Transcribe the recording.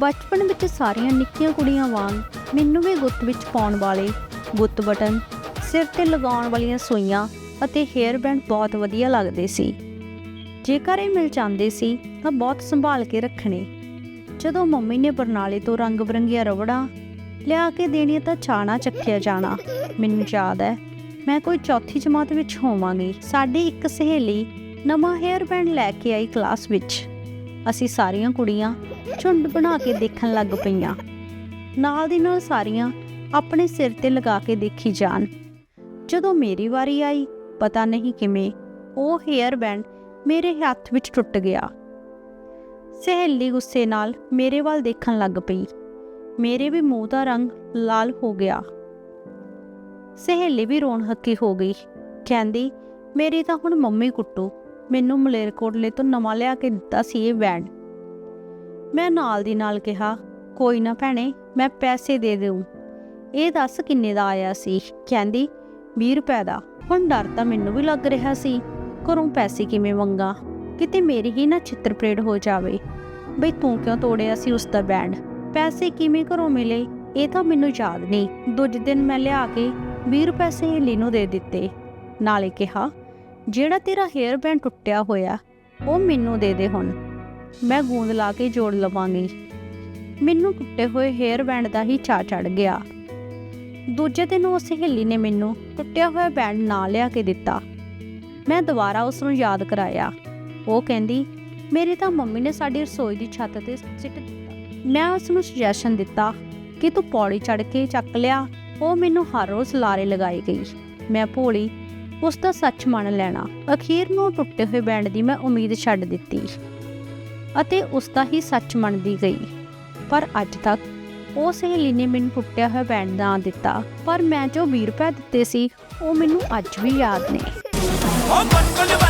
ਬਚਪਨ ਵਿੱਚ ਸਾਰੀਆਂ ਨਿੱਕੀਆਂ ਕੁੜੀਆਂ ਵਾਂਗ ਮੈਨੂੰ ਵੀ ਗੁੱਤ ਵਿੱਚ ਪਾਉਣ ਵਾਲੇ ਗੁੱਤ ਬਟਨ, ਸਿਰ ਤੇ ਲਗਾਉਣ ਵਾਲੀਆਂ ਸੂਈਆਂ ਅਤੇ ਹੇਅਰ ਬੈਂਡ ਬਹੁਤ ਵਧੀਆ ਲੱਗਦੇ ਸੀ। ਜੇਕਰ ਇਹ ਮਿਲ ਜਾਂਦੇ ਸੀ ਤਾਂ ਬਹੁਤ ਸੰਭਾਲ ਕੇ ਰੱਖਣੇ। ਜਦੋਂ ਮੰਮੀ ਨੇ ਬਰਨਾਲੇ ਤੋਂ ਰੰਗ ਬਰੰਗੀਆਂ ਰਵੜਾਂ ਲਿਆ ਕੇ ਦੇਣੀਆਂ ਤਾਂ ਛਾਣਾ ਚੱਕਿਆ ਜਾਣਾ। ਮੈਨੂੰ ਯਾਦ ਹੈ, ਮੈਂ ਕੋਈ ਚੌਥੀ ਜਮਾਤ ਵਿੱਚ ਹੋਵਾਂਗੀ। ਸਾਡੀ ਇੱਕ ਸਹੇਲੀ ਨਵਾਂ ਹੇਅਰ ਬੈਂਡ ਲੈ ਕੇ ਆਈ ਕਲਾਸ ਵਿੱਚ। ਅਸੀਂ ਸਾਰੀਆਂ ਕੁੜੀਆਂ ਝੁੰਡ ਬਣਾ ਕੇ ਦੇਖਣ ਲੱਗ ਪਈਆਂ। ਨਾਲ ਦੀ ਨਾਲ ਸਾਰੀਆਂ ਆਪਣੇ ਸਿਰ ਤੇ ਲਗਾ ਕੇ ਦੇਖੀ ਜਾਣ। ਜਦੋਂ ਮੇਰੀ ਵਾਰੀ ਆਈ, ਪਤਾ ਨਹੀਂ ਕਿਵੇਂ ਉਹ ਹੇਅਰ ਬੈਂਡ ਮੇਰੇ ਹੱਥ ਵਿੱਚ ਟੁੱਟ ਗਿਆ। ਸਹੇਲੀ ਗੁੱਸੇ ਨਾਲ ਮੇਰੇ ਵੱਲ ਦੇਖਣ ਲੱਗ ਪਈ। ਮੇਰੇ ਵੀ ਮੂੰਹ ਦਾ ਰੰਗ ਲਾਲ ਹੋ ਗਿਆ। ਸਹੇਲੀ ਵੀ ਰੋਣ ਹੱਕੀ ਹੋ ਗਈ। ਕਹਿੰਦੀ, ਮੇਰੀ ਤਾਂ ਹੁਣ ਮੰਮੀ ਕੁੱਟੂ। ਮੈਨੂੰ ਮਲੇਰਕੋਟਲੇ ਤੋਂ ਨਵਾਂ ਲਿਆ ਕੇ ਦਿੱਤਾ ਸੀ ਇਹ ਬੈਂਡ। ਮੈਂ ਨਾਲ ਦੀ ਨਾਲ ਕਿਹਾ, ਕੋਈ ਨਾ ਭੈਣੇ, ਮੈਂ ਪੈਸੇ ਦੇ ਦੇਉ ਇਹ ਦੱਸ ਕਿੰਨੇ ਦਾ ਆਇਆ ਸੀ? ਕਹਿੰਦੀ 20 ਰੁਪਏ ਦਾ। ਹੁਣ ਡਰ ਤਾਂ ਮੈਨੂੰ ਵੀ ਲੱਗ ਰਿਹਾ ਸੀ, ਘਰੋਂ ਪੈਸੇ ਕਿਵੇਂ ਮੰਗਾ? ਕਿਤੇ ਮੇਰੀ ਹੀ ਨਾ ਚਿੱਤਰਪ੍ਰੇਡ ਹੋ ਜਾਵੇ। ਬਈ ਤੂੰ ਕਿਉਂ ਤੋੜਿਆ ਸੀ ਉਸ ਦਾ ਬੈਂਡ? ਪੈਸੇ ਕਿਵੇਂ ਘਰੋਂ ਮਿਲੇ? ਇਹ ਤਾਂ ਮੈਨੂੰ ਯਾਦ ਨਹੀਂ। ਦੂਜੇ ਦਿਨ ਮੈਂ ਲਿਆ ਕੇ 20 ਰੁਪਏ ਸਹੇਲੀ ਨੂੰ ਦੇ ਦਿੱਤੇ। ਨਾਲੇ ਕਿਹਾ ਜਿਹੜਾ ਤੇਰਾ ਹੇਅਰ ਬੈਂਡ ਟੁੱਟਿਆ ਹੋਇਆ, ਉਹ ਮੈਨੂੰ ਦੇ ਦੇ ਹੁਣ। ਮੈਂ ਗੂੰਦ ਲਾ ਕੇ ਜੋੜ ਲਵਾਂਗੀ। ਮੈਨੂੰ ਟੁੱਟੇ ਹੋਏ ਹੇਅਰ ਬੈਂਡ ਦਾ ਹੀ ਚਾ ਚੜ ਗਿਆ। ਦੂਜੇ ਦਿਨ ਉਹ ਸਹੇਲੀ ਨੇ ਮੈਨੂੰ ਟੁੱਟਿਆ ਹੋਇਆ ਬੈਂਡ ਨਾ ਲਿਆ ਕੇ ਦਿੱਤਾ। ਮੈਂ ਦੁਬਾਰਾ ਉਸ ਨੂੰ ਯਾਦ ਕਰਾਇਆ। ਉਹ ਕਹਿੰਦੀ, ਮੇਰੀ ਤਾਂ ਮੰਮੀ ਨੇ ਸਾਡੀ ਰਸੋਈ ਦੀ ਛੱਤ ਤੇ ਸਿੱਟ ਦਿੱਤਾ। ਮੈਂ ਉਸ ਨੂੰ ਸੁਜੈਸ਼ਨ ਦਿੱਤਾ ਕਿ ਤੂੰ ਪੌੜੀ ਚੜ ਕੇ ਚੱਕ ਲਿਆ। ਉਹ ਮੈਨੂੰ ਹਰ ਰੋਜ਼ ਲਾਰੇ ਲਗਾਈ ਗਈ। ਮੈਂ ਭੋਲੀ ਉਸ ਦਾ ਸੱਚ ਮੰਨ ਲੈਣਾ। ਅਖੀਰ ਨੂੰ ਟੁੱਟੇ ਹੋਏ ਬੈਂਡ ਦੀ ਮੈਂ ਉਮੀਦ ਛੱਡ ਦਿੱਤੀ। ਅਤੇ ਉਸ ਦਾ ਹੀ ਸੱਚ ਮੰਨਦੀ ਗਈ। ਪਰ ਅੱਜ ਤੱਕ ਉਹ ਸਹੇਲੀ ਨੇ ਮੈਨੂੰ ਟੁੱਟਿਆ ਹੋਇਆ ਬੈਂਡ ਨਾ ਦਿੱਤਾ। ਪਰ ਮੈਂ ਜੋ 20 ਰੁਪਏ ਦਿੱਤੇ ਸੀ, ਉਹ ਮੈਨੂੰ ਅੱਜ ਵੀ ਯਾਦ ਨੇ। ਉਹ ਬਚਪਨ